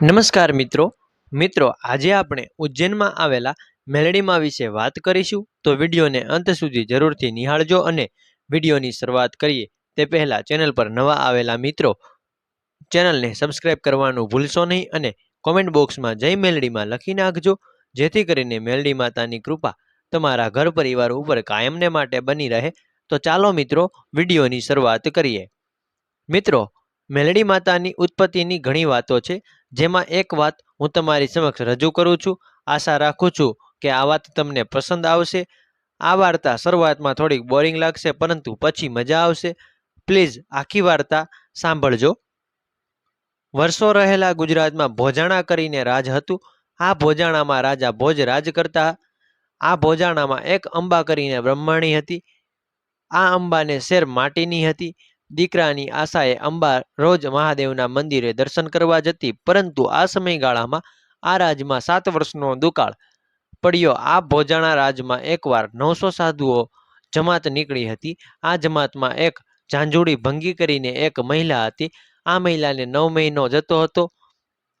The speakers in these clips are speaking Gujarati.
નમસ્કાર મિત્રો. મિત્રો, આજે આપણે ઉજ્જૈનમાં આવેલા મેલડીમાં વિશે વાત કરીશું. તો વિડીયોને અંત સુધી જરૂરથી નિહાળજો અને વિડીયોની શરૂઆત કરીએ. તે પહેલાં ચેનલ પર નવા આવેલા મિત્રો, ચેનલને સબસ્ક્રાઇબ કરવાનું ભૂલશો નહીં અને કોમેન્ટ બોક્સમાં જય મેલડીમાં લખી નાખજો. જેથી કરીને મેલડી માતાની કૃપા તમારા ઘર પરિવાર ઉપર કાયમને માટે બની રહે. તો ચાલો મિત્રો, વિડીયોની શરૂઆત કરીએ. મિત્રો મેલડી માતાની ઉત્પત્તિની ઘણી વાતો છે, જેમાં એક વાત હું તમારી સમક્ષ રજૂ કરું છું. આશા રાખું છું કે આ વાત તમને પસંદ આવશે. આ વાર્તા શરૂઆતમાં થોડીક બોરિંગ લાગશે, પરંતુ પછી મજા આવશે. પ્લીઝ આખી વાર્તા સાંભળજો. વર્ષો રહેલા ગુજરાતમાં ભોજાણા કરીને રાજ હતું. આ ભોજાણામાં રાજા ભોજ રાજ કરતા આ ભોજાણામાં એક અંબા કરીને બ્રહ્માણી હતી. આ અંબાને શેર માટીની હતી. દીકરાની આશાએ અંબા રોજ મહાદેવના મંદિરે દર્શન કરવા જતી, પરંતુ આ સમયગાળામાં આ રાજમાં સાત વર્ષનો દુકાળ પડ્યો. આ ભોજાણા રાજમાં એકવાર નવસો સાધુઓ જમાત નીકળી હતી. આ જમાતમાં એક ઝાંઝુડી ભંગી કરીને એક મહિલા હતી. આ મહિલાને નવ મહિનો જતો હતો.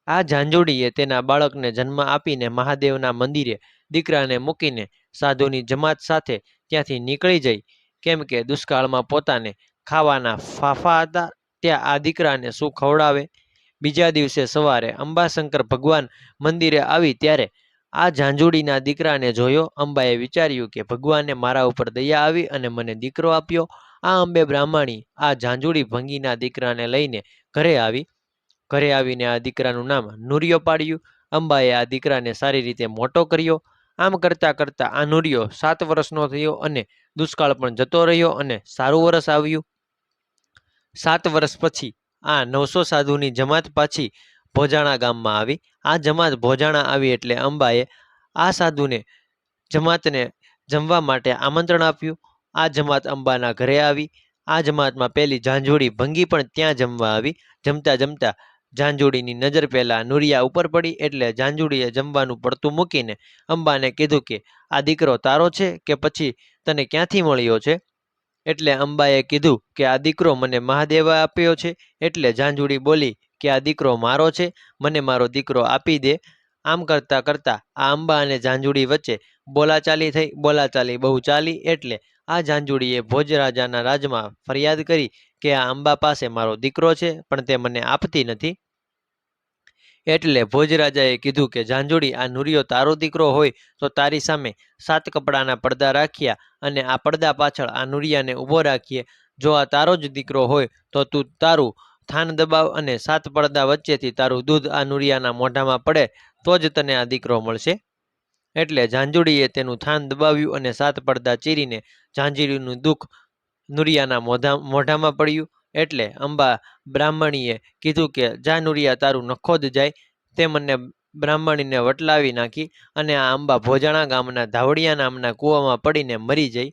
આ ઝાંઝુડીએ તેના બાળકને જન્મ આપીને મહાદેવના મંદિરે દીકરાને મૂકીને સાધુની જમાત સાથે ત્યાંથી નીકળી જઈ કેમ કે દુષ્કાળમાં પોતાને ખાવાના ફાફા હતા ત્યાં આ દીકરાને શું ખવડાવે? બીજા દિવસે સવારે અંબાશંકર ભગવાન મંદિરે આવી ત્યારે આ ઝાંઝુડીના દીકરાને જોયો. અંબાએ વિચાર્યું કે ભગવાને મારા ઉપર દયા આવી અને મને દીકરો આપ્યો. આ અંબે બ્રાહ્મણી આ ઝાંઝુડી ભંગીના દીકરાને લઈને ઘરે આવી. ઘરે આવીને આ દીકરાનું નામ નુરિયો પાડ્યું. અંબાએ આ દીકરાને સારી રીતે મોટો કર્યો. આમ કરતાં કરતાં આ નુરિયો સાત વર્ષનો થયો અને દુષ્કાળ પણ જતો રહ્યો અને સારું વર્ષ આવ્યું. સાત વર્ષ પછી આ નવસો સાધુની જમાત પાછી ભોજાણા ગામમાં આવી. આ જમાત ભોજાણા આવી એટલે અંબાએ આ સાધુને જમાતને જમવા માટે આમંત્રણ આપ્યું. આ જમાત અંબાના ઘરે આવી. આ જમાતમાં પહેલી ઝાંઝોડી ભંગી પણ ત્યાં જમવા આવી. જમતા જમતા ઝાંઝોડીની નજર પહેલાં નુરિયા ઉપર પડી એટલે ઝાંઝોડીએ જમવાનું પડતું મૂકીને અંબાને કીધું કે, આ દીકરો તારો છે કે પછી તને ક્યાંથી મળ્યો છે? એટલે અંબાએ કીધું કે આ દીકરો મને મહાદેવે આપ્યો છે. એટલે ઝાંઝુડી બોલી કે આ દીકરો મારો છે, મને મારો દીકરો આપી દે. આમ કરતાં કરતાં આ અંબા અને ઝાંઝુડી વચ્ચે બોલાચાલી થઈ. બોલાચાલી બહુ ચાલી એટલે આ ઝાંઝુડીએ ભોજરાજાના રાજમાં ફરિયાદ કરી કે આ અંબા પાસે મારો દીકરો છે, પણ તે મને આપતી નથી. એટલે ભોજરાજાએ કીધું કે, ઝાંઝુડી, આ નુરિયો તારો દીકરો હોય તો તારી સામે સાત કપડાના પડદા રાખ્યા અને આ પડદા પાછળ આ નુરિયાને ઊભો રાખીએ. જો આ તારો જ દીકરો હોય તો તું તારું થાન દબાવ અને સાત પડદા વચ્ચેથી તારું દૂધ આ નુરિયાના મોઢામાં પડે તો જ તને આ દીકરો મળશે. એટલે ઝાંઝુડીએ તેનું થાન દબાવ્યું અને સાત પડદા ચીરીને ઝાંઝીડીનું દુઃખ નુરિયાના મોઢા, મોઢામાં પડ્યું. એટલે અંબા બ્રાહ્મણીએ કીધું કે, જા નુરિયા, તારું નખોદ જાય. તે મને બ્રાહ્મણીને વટલાવી નાખી અને આ અંબા ભોજાણા ગામના ધાવડિયા નામના કૂવામાં પડીને મરી જઈ.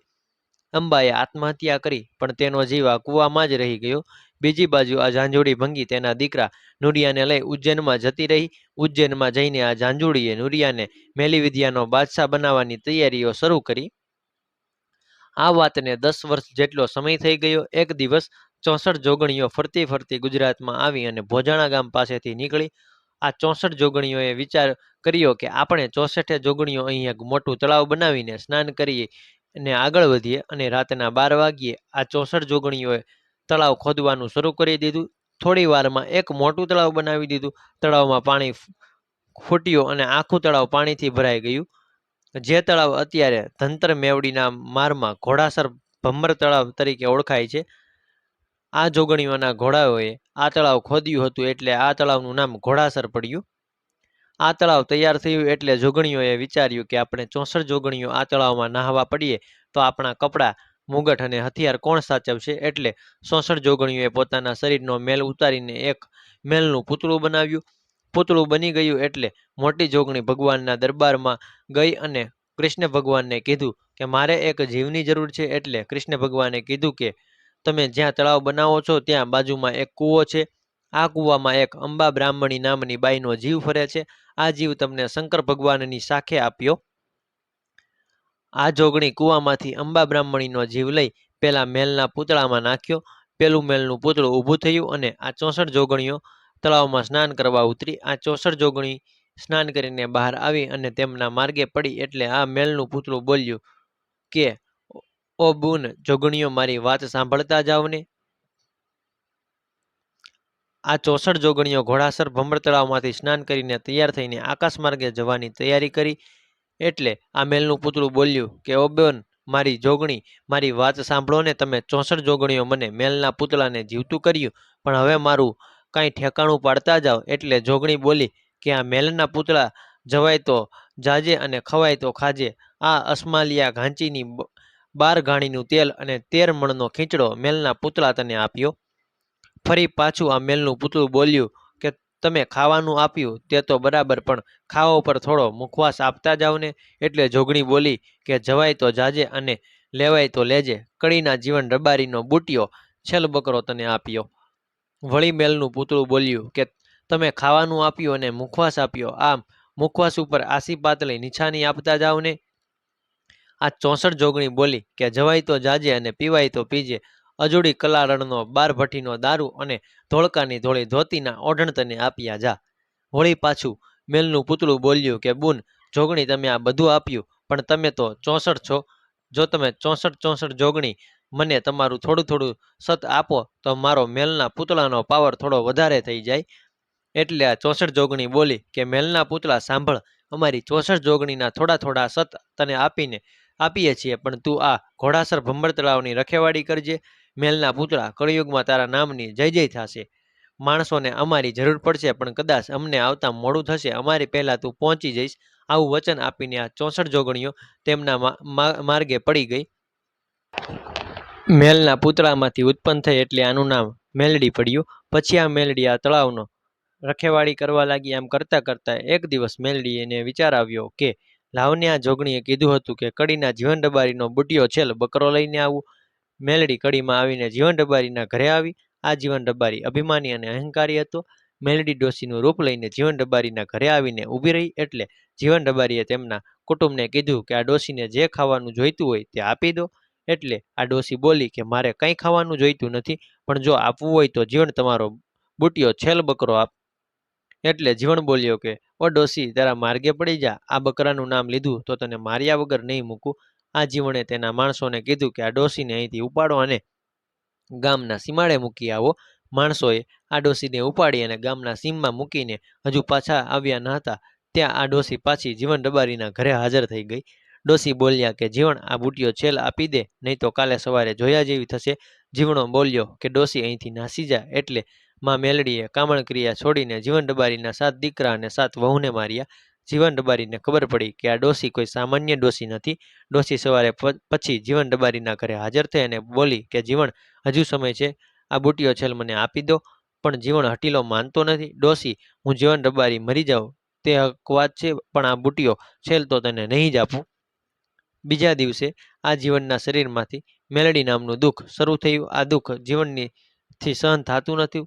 અંબાએ આત્મહત્યા કરી, પણ તેનો જીવ આ કૂવામાં જ રહી ગયો. બીજી બાજુ આ ઝાંઝુડી ભંગી તેના દીકરા નુરિયાને લઈ ઉજ્જૈનમાં જતી રહી. ઉજ્જૈનમાં જઈને આ ઝાંઝુડીએ નુરિયાને મેલી વિદ્યાનો બાદશાહ બનાવવાની તૈયારીઓ શરૂ કરી. આ વાતને દસ વર્ષ જેટલો સમય થઈ ગયો, એક દિવસ ચોસઠ જોગણીઓ ફરતી ફરતી ગુજરાતમાં આવી અને ભોજાણા ગામ પાસેથી નીકળી. આ ચોસઠ જોગણીઓએ વિચાર કર્યો કે આપણે ચોસઠે જોગણીઓ અહીં એક મોટું તળાવ બનાવીને સ્નાન કરીએ અને આગળ વધીએ અને રાતના બાર વાગ્યે આ ચોસઠ જોગણીઓએ તળાવ ખોદવાનું શરૂ કરી દીધું. થોડી વારમાં એક મોટું તળાવ બનાવી દીધું. તળાવમાં પાણી ફૂટ્યું અને આખું તળાવ પાણીથી ભરાઈ ગયું. જે તળાવ અત્યારે ધંતર મેવડીના મારમાં ઘોડાસર ભમ્મર તળાવ તરીકે ઓળખાય છે, આ જોગણીઓના ઘોડાઓએ આ તળાવ ખોદ્યું હતું એટલે આ તળાવનું નામ ઘોડાસર પડ્યું. આ તળાવ તૈયાર થયું એટલે જોગણીઓએ વિચાર્યું કે આપણે ચોસઠ જોગણીઓ આ તળાવમાં નાહવા પડીએ તો આપણા કપડાં, મુગટ અને હથિયાર કોણ સાચવશે એટલે ચોસઠ જોગણીઓએ પોતાના શરીરનો મેલ ઉતારીને એક મેલનું પૂતળું બનાવ્યું. પૂતળું બની ગયું એટલે મોટી જોગણી ભગવાનના દરબારમાં ગઈ અને કૃષ્ણ ભગવાનને કીધું કે મારે એક જીવની જરૂર છે એટલે કૃષ્ણ ભગવાને કીધું કે તમે જ્યાં તળાવ બનાવો છો ત્યાં બાજુમાં એક કૂવો છે. આ કૂવામાં એક અંબા બ્રાહ્મણી નામની બાઈનો જીવ ફરે છે. આ જીવ તમને શંકર ભગવાનની સાખે આપ્યો. આ જોગણી કૂવામાંથી અંબા બ્રાહ્મણીનો જીવ લઈ પેલા મેલના પૂતળામાં નાખ્યો. પેલું મેલનું પૂતળું ઊભું થયું અને આ ચોસઠ જોગણીઓ તળાવમાં સ્નાન કરવા ઉતરી આ ચોસઠ જોગણી સ્નાન કરીને બહાર આવી અને તેમના માર્ગે પડી એટલે આ મેલનું પૂતળું બોલ્યું, કે, ઓ બુન, જોગણીઓ મારી વાત સાંભળતા જાવ ને? આ ચોસઠ જોગણીઓ ઘોડાસર ભમર તળાવમાંથી સ્નાન કરીને તૈયાર થઈને આકાશ માર્ગે જવાની તૈયારી કરી એટલે આ મેલનું પૂતળું બોલ્યું, કે, ઓ બેન, મારી જોગણી, મારી વાત સાંભળો ને, તમે ચોસઠ જોગણીઓ મને મેલના પૂતળાને જીવતું કર્યું, પણ હવે મારું કાંઈ ઠેકાણું પાડતા જાઓ એટલે જોગણી બોલી કે આ મેલના પૂતળા જવાય તો જાજે અને ખવાય તો ખાજે. આ અસમાલિયા ઘાંચીની બાર ઘાણીનું તેલ અને તેર મણનો ખીચડો મેલના પૂતળા તને આપ્યો. ફરી પાછું આ મેલનું પૂતળું બોલ્યું કે તમે ખાવાનું આપ્યું તે તો બરાબર પણ ખાવા ઉપર થોડો મુખવાસ આપતા જાઓ ને એટલે જોગણી બોલી કે જવાય તો જાજે અને લેવાય તો લેજે. કડીના જીવન રબારીનો બુટિયો છેલ બકરો તને આપ્યો. વળી મેલનું પૂતળું બોલ્યું કે, તમે ખાવાનું આપ્યું અને મુખવાસ આપ્યો. આમ, મુખવાસ ઉપર આસી પાતળી નિશાની આપતા જાઓ ને? આ ચોસઠ જોગણી બોલી કે, જવાય તો જાજે અને પીવાય તો પીજે. અજોડી કલારણનો બાર ભઠ્ઠીનો દારૂ અને ધોળકાની ધોળી ધોતીના ઓઢણ તને આપ્યા જા. વળી પાછું મેલનું પૂતળું બોલ્યું કે, બુન, જોગણી તમે આ બધું આપ્યું, પણ તમે તો ચોસઠ છો. જો તમે ચોસઠ ચોસઠ જોગણી મને તમારું થોડું થોડું સત આપો, તો મારો મેલના પૂતળાનો પાવર થોડો વધારે થઈ જાય. એટલે આ ચોસઠ જોગણી બોલી કે, મેલના પૂતળા, સાંભળ, અમારી ચોસઠ જોગણીના થોડા થોડા સત તને આપીને આપીએ છીએ, પણ તું આ ઘોડાસર ભંબર તળાવની રખેવાળી કરજે. મેલના પૂતળા, કળિયુગમાં તારા નામની જય જય થશે. માણસોને અમારી જરૂર પડશે, પણ કદાચ અમને આવતા મોડું થશે. અમારી પહેલાં તું પહોંચી જઈશ. આવું વચન આપીને આ ચોસઠ જોગણીઓ તેમના માર્ગે પડી ગઈ. મેલના પૂતળામાંથી ઉત્પન્ન થઈ એટલે આનું નામ મેલડી પડ્યું. પછી આ મેલડી આ તળાવનો રખેવાળી કરવા લાગી. આમ કરતાં કરતાં એક દિવસ મેલડી એને વિચાર આવ્યો કે લાવને આ જોગણીએ કીધું હતું કે કડીના જીવન ડબારીનો બુટિયો છેલ બકરો લઈને આવું. મેલડી કડીમાં આવીને જીવન ડબારીના ઘરે આવી. આ જીવન ડબારી અભિમાની અને અહંકારી હતો. મેલડી ડોશીનું રૂપ લઈને જીવન ડબારીના ઘરે આવીને ઊભી રહી એટલે જીવન ડબારીએ તેમના કુટુંબને કીધું કે આ ડોશીને જે ખાવાનું જોઈતું હોય તે આપી દો. એટલે આ ડોસી બોલી કે મારે કંઈ ખાવાનું જોઈતું નથી, પણ જો આપવું હોય તો જીવન તમારો બુટિયો છેલ બકરો આપ. એટલે જીવણ બોલ્યો કે, ઓ ડોસી તારા માર્ગે પડી જા. આ બકરાનું નામ લીધું તો તને માર્યા વગર નહીં મૂકું. આ જીવણે તેના માણસોને કીધું કે, આ ડોસીને અહીંથી ઉપાડો અને ગામના સીમાડે મૂકી આવો. માણસોએ આ ડોસીને ઉપાડી અને ગામના સીમમાં મૂકીને હજુ પાછા આવ્યા ન હતા. ત્યાં આ ડોસી પાછી જીવન ડબારીના ઘરે હાજર થઈ ગઈ. ડોશી બોલ્યા કે જીવન આ બુટિયો છેલ આપી દે, નહીં તો કાલે સવારે જોયા જેવી થશે. જીવણો બોલ્યો કે, ડોશી અહીંથી નાસી જા, એટલે માં મેલડીએ કામણ ક્રિયા છોડીને જીવન ડબારીના સાત દીકરા અને સાત વહુને માર્યા. જીવન ડબારીને ખબર પડી કે, આ ડોશી કોઈ સામાન્ય ડોસી નથી. ડોસી સવારે પછી જીવન ડબારીના ઘરે હાજર થઈ અને બોલી કે જીવન હજુ સમય છે. આ બુટિયો છેલ મને આપી દો. પણ જીવન હટીલો માનતો નથી. ડોસી હું જીવન ડબારી મરી જાઉં. તે હક વાત છે, પણ આ બુટિયો છેલ તો તને નહીં જ આપું. બીજા દિવસે આ જીવનના શરીરમાંથી મેલડી નામનું દુઃખ શરૂ થયું. આ દુઃખ જીવનની સહન થતું નથી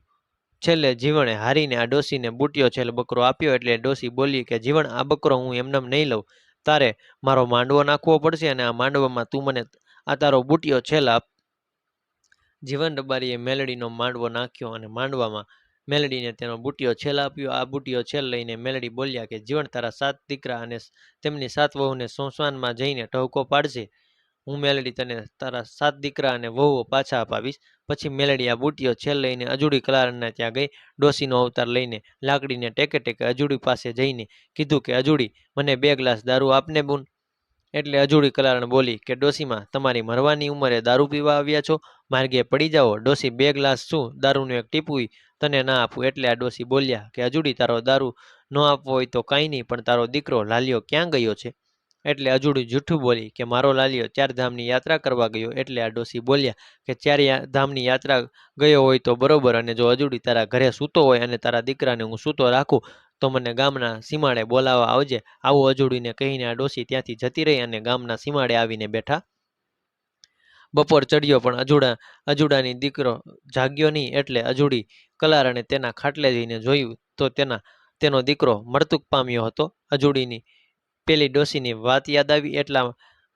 છેલ્લે જીવણે હારીને આ ડોસીને બુટ્યો છેલ્લે બકરો આપ્યો એટલે ડોશી બોલી કે જીવન આ બકરો હું એમને નહીં લઉં. તારે મારો માંડવો નાખવો પડશે અને આ માંડવામાં તું મને, આ તારો બુટ્યો છેલ્લા જીવન ડબારીએ મેલડીનો માંડવો નાખ્યો અને માંડવામાં મેલડીને તેનો બુટિયો છેલ આપ્યો. આ બુટિયો છેલ લઈને મેલડી બોલ્યા કે, જીવન તારા સાત દીકરા અને તેમની સાત વહુને સોસવાનમાં જઈને ટહુકો પાડશે હું મેલડી તને તારા સાત દીકરા અને વહુઓ પાછા અપાવીશ. પછી મેલડી આ બુટિયો છેલ લઈને અજુડી કલારણના ત્યાં ગઈ. ડોસીનો અવતાર લઈને લાકડીને ટેકે ટેકે અજુડી પાસે જઈને કીધું કે, અજુડી, મને બે ગ્લાસ દારૂ આપને બુન. એટલે અજુડી કલારણ બોલી કે ડોસીમાં તમારી મરવાની ઉંમરે દારૂ પીવા આવ્યા છો? માર્ગે પડી જાઓ. ડોસી બે ગ્લાસ શું? દારૂનું એક ટીપું તને ના આપું. એટલે આ ડોસી બોલ્યા કે, અજુડી, તારો દારૂ ન આપવો હોય તો કાંઈ નહીં, પણ તારો દીકરો લાલિયો ક્યાં ગયો છે? એટલે અજુડી જૂઠું બોલી કે મારો લાલિયો ચાર ધામની યાત્રા કરવા ગયો એટલે આ ડોસી બોલ્યા કે ચાર ધામની યાત્રા ગયો હોય તો બરોબર અને જો અજુડી તારા ઘરે સૂતો હોય અને તારા દીકરાને હું સૂતો રાખું તો મને ગામના સીમાડે બોલાવવા આવજે. આવું અજુડીને કહીને આ ડોસી ત્યાંથી જતી રહી અને ગામના સીમાડે આવીને બેઠા. બપોર ચડ્યો પણ અજુડા, અજુડાની દીકરો જાગ્યો નહીં એટલે અજુડી કલારણે તેના ખાટલે જઈને જોયું તો તેના, તેનો દીકરો મરતુક પામ્યો હતો. અજુડીની પેલી ડોશીની વાત યાદ આવી એટલા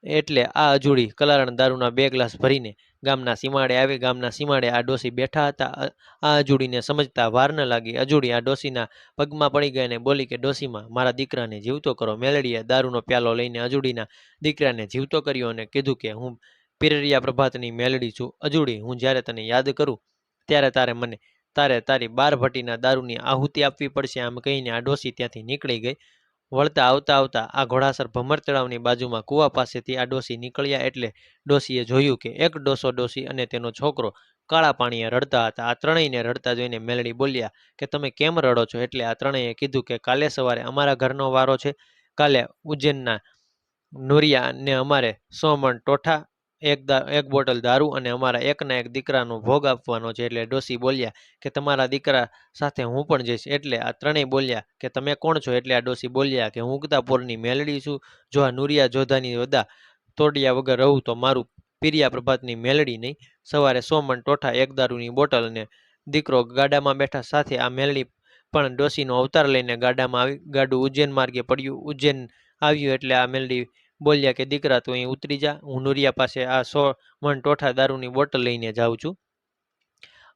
એટલે આ અજુડી કલારણ દારૂના બે ગ્લાસ ભરીને ગામના સીમાડે આવી, ગામના સીમાડે આ ડોસી બેઠા હતા. આ અજુડીને સમજતા વાર ન લાગી. અજુડી આ ડોસીના પગમાં પડી ગઈ અને બોલી કે ડોસીમાં મારા દીકરાને જીવતો કરો. મેલડીએ દારૂનો પ્યાલો લઈને અજુડીના દીકરાને જીવતો કર્યો અને કીધું કે, હું પિરરિયા પ્રભાતની મેલડી છું. અજુડી, હું જ્યારે તને યાદ કરું ત્યારે તારે મને, તારે તારી બાર ભટ્ટીના દારૂની આહુતિ આપવી પડશે. આમ કહીને આ ડોસી ત્યાંથી નીકળી ગઈ. વળતા આવતા આવતા આ ઘોડાસર ભમર તળાવની બાજુમાં કૂવા પાસેથી આ ડોસી નીકળ્યા એટલે ડોસીએ જોયું કે એક ડોસો ડોસી અને તેનો છોકરો કાળા પાણીએ રડતા હતા. આ ત્રણેયને રડતા જોઈને મેલડી બોલ્યા કે, તમે કેમ રડો છો? એટલે આ ત્રણેયે કીધું કે, કાલે સવારે અમારા ઘરનો વારો છે. કાલે ઉજ્જૈનના નોરિયા ને અમારે સો મણ ટોઠા એક એક બોટલ દારૂ અને અમારા એકના એક દીકરાનો ભોગ આપવાનો છે. એટલે ડોસી બોલ્યા કે તમારા દીકરા સાથે હું પણ જઈશ. એટલે આ ત્રણેય બોલ્યા કે તમે કોણ છો? એટલે આ ડોસી બોલ્યા કે હું ઉગતાપુરની મેલડી છું. જો આ નુરિયા જોધાની વદા તોડિયા વગર રહું તો મારું પીરિયા પ્રભાતની મેલડી નહીં. સવારે સો મણ ટોઠા એક દારૂની બોટલ ને દીકરો ગાડામાં બેઠા સાથે આ મેલડી પણ ડોસીનો અવતાર લઈને ગાડામાં આવી, ગાડું ઉજ્જૈન માર્ગે પડ્યું. ઉજ્જૈન આવ્યું એટલે આ મેલડી બોલ્યા કે, દીકરા, તું અહીં ઉતરી જા. હું નુરિયા પાસે આ સો મણ ટોઠા દારૂની બોટલ લઈને જાઉં છું.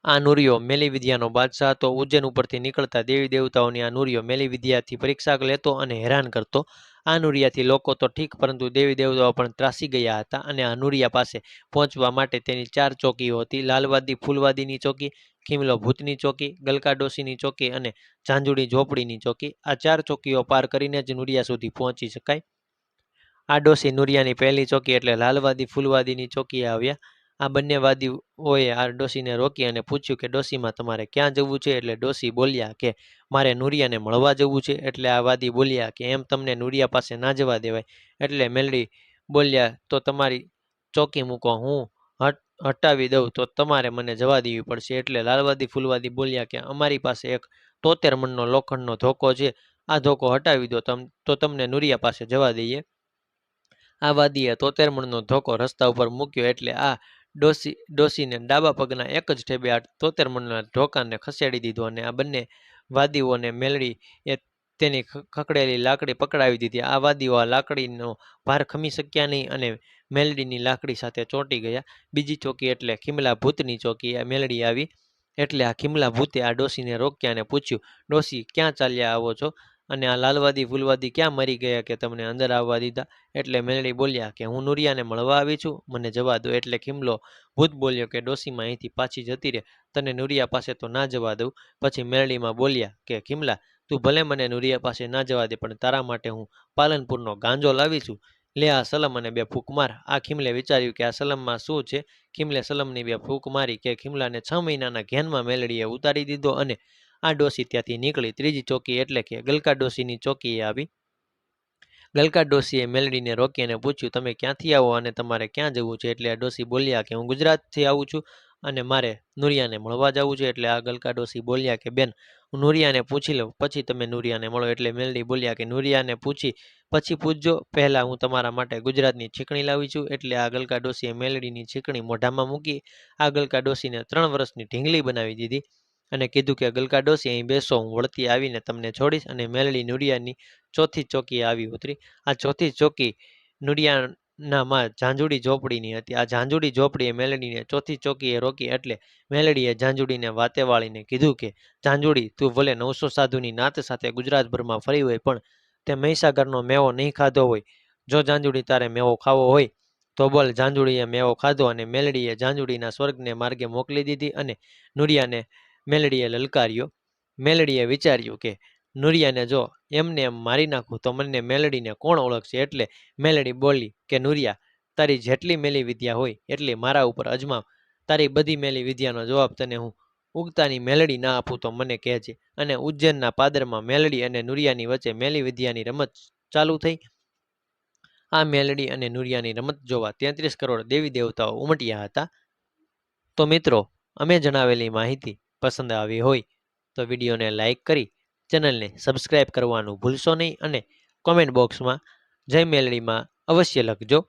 આ નુરિયો મેલી વિદ્યાનો બાદશાહ હતો. ઉજ્જૈન ઉપરથી નીકળતા દેવી દેવતાઓની આ નુરિયો મેલી વિદ્યાથી પરીક્ષા લેતો અને હેરાન કરતો. આ નુરિયાથી લોકો તો ઠીક, પરંતુ દેવી દેવતાઓ પણ ત્રાસી ગયા હતા અને આ નુરિયા પાસે પહોંચવા માટે તેની ચાર ચોકીઓ હતી. લાલવાદી, ફૂલવાદીની ચોકી, ખીમલો ભૂતની ચોકી, ગલકાડોશીની ચોકી અને ઝાંઝુડી ઝોપડીની ચોકી. આ ચાર ચોકીઓ પાર કરીને જ નુરિયા સુધી પહોંચી શકાય. આ ડોસી નુરિયાની પહેલી ચોકી એટલે લાલવાદી, ફૂલવાદીની ચોકીએ આવ્યા. આ બંને વાદીઓએ આ ડોસીને રોકી અને પૂછ્યું કે, ડોસીમાં તમારે ક્યાં જવું છે? એટલે ડોસી બોલ્યા કે, મારે નુરિયાને મળવા જવું છે. એટલે આ વાદી બોલ્યા કે, એમ તમને નુરિયા પાસે ના જવા દેવાય. એટલે મેલડી બોલ્યા, તો તમારી ચોકી મૂકો, હું હટ, હટાવી દઉં, તો તમારે મને જવા દેવી પડશે. એટલે લાલવાદી, ફૂલવાદી બોલ્યા કે, અમારી પાસે એક તોતેર મણનો લોખંડનો ધોકો છે. આ ધોકો હટાવી દો તમ, તો તમને નુરિયા પાસે જવા દઈએ. આ વાદીએ તોતેર મણનો ધોકો રસ્તા ઉપર મૂક્યો એટલે આ ડોસી, ડોસીને ડાબા પગના એક જ ઠેબે આ તોતેર મણના ઢોકાને ખસેડી દીધો અને આ બંને વાદીઓને મેળવી એ તેની ખકડેલી લાકડી પકડાવી દીધી. આ વાદીઓ આ લાકડીનો ભાર ખમી શક્યા નહીં અને મેલડીની લાકડી સાથે ચોંટી ગયા. બીજી ચોકી એટલે ખીમલા ભૂતની ચોકી આ મેલડી આવી એટલે આ ખીમલા ભૂતે આ ડોસીને રોક્યા અને પૂછ્યું, ડોસી, ક્યાં ચાલ્યા આવો છો? અને આ લાલવાદી, ફૂલવાદી ક્યાં મરી ગયા કે તમને અંદર આવવા દીધા? એટલે મેલડી બોલ્યા કે હું નુરિયાને મળવા આવી છું. મને જવા દો. એટલે ખીમલો ભૂત બોલ્યો કે ડોસીમાં અહીંથી પાછી જતી રહે. તને નુરિયા પાસે તો ના જવા દઉં. પછી મેલડીમાં બોલ્યા કે ખીમલા, તું ભલે મને નુરિયા પાસે ના જવા દે, પણ તારા માટે હું પાલનપુરનો ગાંજો લાવી છું. લે આ સલમ અને બે ફૂંક માર. આ ખીમલે વિચાર્યું કે આ સલમમાં શું છે? ખીમલે સલમની બે ફૂંક મારી કે ખીમલાને છ મહિનાના ઘેનમાં મેલડીએ ઉતારી દીધો અને આ ડોસી ત્યાંથી નીકળી. ત્રીજી ચોકી એટલે કે ગલકા ડોસીની ચોકીએ આવી. ગલકા ડોસીએ મેલડીને રોકી અને પૂછ્યું, તમે ક્યાંથી આવો અને તમારે ક્યાં જવું છે? એટલે આ ડોસી બોલ્યા કે, હું ગુજરાતથી આવું છું અને મારે નુરિયાને મળવા જવું છે. એટલે આ ગલકા ડોસી બોલ્યા કે, બેન, હું નુરિયાને પૂછી લઉં, પછી તમે નુરિયાને મળો. એટલે મેલડી બોલ્યા કે, નુરિયાને પૂછી, પછી પૂછજો. પહેલાં હું તમારા માટે ગુજરાતની છીકણી લાવી છું. એટલે આ ગલકા ડોસીએ મેલડીની છીકણી મોઢામાં મૂકી, આ ગલકા ડોસીને ત્રણ વર્ષની ઢીંગલી બનાવી દીધી. અને કીધું કે ગલકા ડોસી અહીં બેસો હું વળતી આવીને તમને છોડીશ અને મેલડી નુરિયાની ચોથી ચોકીએ આવી ઉતરી. આ ચોથી ચોકી નુરિયાના માં ઝાંઝુડી ઝોપડીની હતી. આ ઝાંઝુડી ઝોપડીએ મેલડીને ચોથી ચોકીએ રોકી એટલે મેલડીએ ઝાંઝુડીને વાતે વાળીને કીધું કે, ઝાંઝુડી, તું ભલે નવસો સાધુની નાત સાથે ગુજરાતભરમાં ફરી હોય, પણ તે મહીસાગરનો મેવો નહીં ખાધો હોય. જો ઝાંઝુડી તારે મેવો ખાવો હોય, તો બોલ ઝાંઝુડીએ મેવો ખાધો અને મેલડીએ ઝાંઝુડીના સ્વર્ગને માર્ગે મોકલી દીધી અને નુરિયાને મેલડીએ લલકાર્યો. મેલડીએ વિચાર્યું કે, નુરિયાને જો એમને એમ મારી નાખું તો મને મેલડીને કોણ ઓળખશે? એટલે મેલડી બોલી કે, નુરિયા, તારી જેટલી મેલી વિદ્યા હોય એટલી મારા ઉપર અજમાવ. તારી બધી મેલી વિદ્યાનો જવાબ તને હું ઉગતાની મેલડી ના આપું તો મને કહેજે. અને ઉજ્જૈનના પાદરમાં મેલડી અને નુરિયાની વચ્ચે મેલી વિદ્યાની રમત ચાલુ થઈ. આ મેલડી અને નુરિયાની રમત જોવા તેત્રીસ કરોડ દેવી દેવતાઓ ઉમટ્યા હતા. તો મિત્રો, અમે જણાવેલી માહિતી પસંદ આવી હોય તો વિડીયોને લાઇક કરી ચેનલને સબસ્ક્રાઈબ કરવાનું ભૂલશો નહીં અને કોમેન્ટ બોક્સમાં જય મેલડીમાં અવશ્ય લખજો.